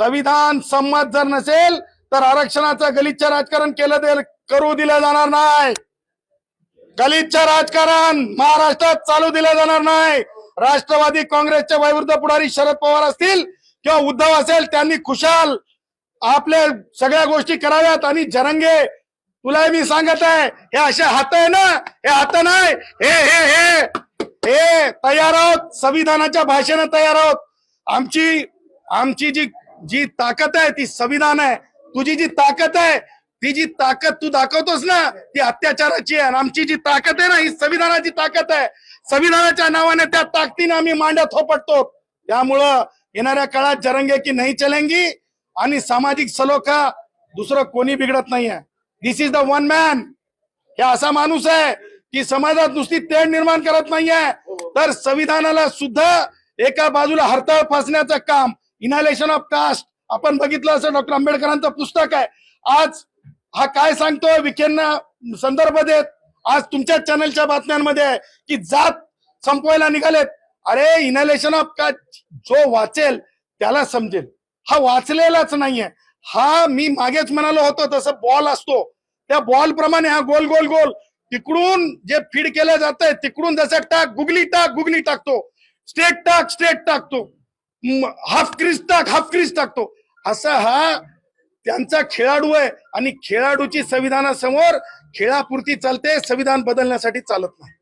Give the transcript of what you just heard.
संविधान संमत जर नसेल तर आरक्षणाचं गलिच्छ राजकारण केलं करू दिलं जाणार नाही. गलिच्छ राजकारण महाराष्ट्रात चालू दिलं जाणार नाही. राष्ट्रवादी काँग्रेसच्या वैवृद्ध पुढारी शरद पवार असतील किंवा उद्धव असेल त्यांनी खुशाल आपल्या सगळ्या गोष्टी कराव्यात आणि जरंगे तुला मी सांगत आहे हे असे हात आहे ना? हे हात नाही? हे हे हे. हे तयार आहोत संविधानाच्या भाषेनं तयार आहोत. आमची आमची जी जी ताकद आहे ती संविधान आहे. तुझी जी ताकद आहे ती जी ताकद तू दाखवतोस ना ती अत्याचाराची आहे. आमची जी ताकद आहे ना ही संविधानाची ताकद आहे. संविधानाच्या नावाने त्या ताकदीने आम्ही मांड्या थोपटतो त्यामुळं येणाऱ्या काळात जरंगे की नाही चलेंगी आणि सामाजिक सलोखा दुसरं कोणी बिघडत नाहीये. This is the one man हे असा माणूस आहे की समाजात नुसती तेढ निर्माण करत नाहीये. तर संविधानाला सुद्धा एका बाजूला हरताळ फासण्याचं काम इनॅलेशन ऑफ कास्ट आपण बघितलं असं डॉक्टर आंबेडकरांचं पुस्तक आहे. आज हा काय सांगतोय? विखेंना संदर्भ देत. आज तुमच्या चॅनलच्या बातम्यांमध्ये आहे की जात संपवायला निघालेत. अरे इनॅलेशन ऑफ कास्ट जो वाचेल त्याला समजेल. हा वाचलेलाच नाहीये. हा मी मागेच म्हणालो होतो तसं बॉल असतो. त्या बॉल प्रमाणे हा गोल गोल गोल. तिकडून जे फीड केलं जात तिकडून जसं टाक गुगली टाक गुगली टाकतो. स्ट्रेट टाक स्ट्रेट टाकतो. हाफ क्रीज टाक हाफ क्रीज टाकतो. असा हा त्यांचा खेळाडू आहे आणि खेळाडूची संविधानासमोर खेळापुरती चालते संविधान बदलण्यासाठी चालत नाही.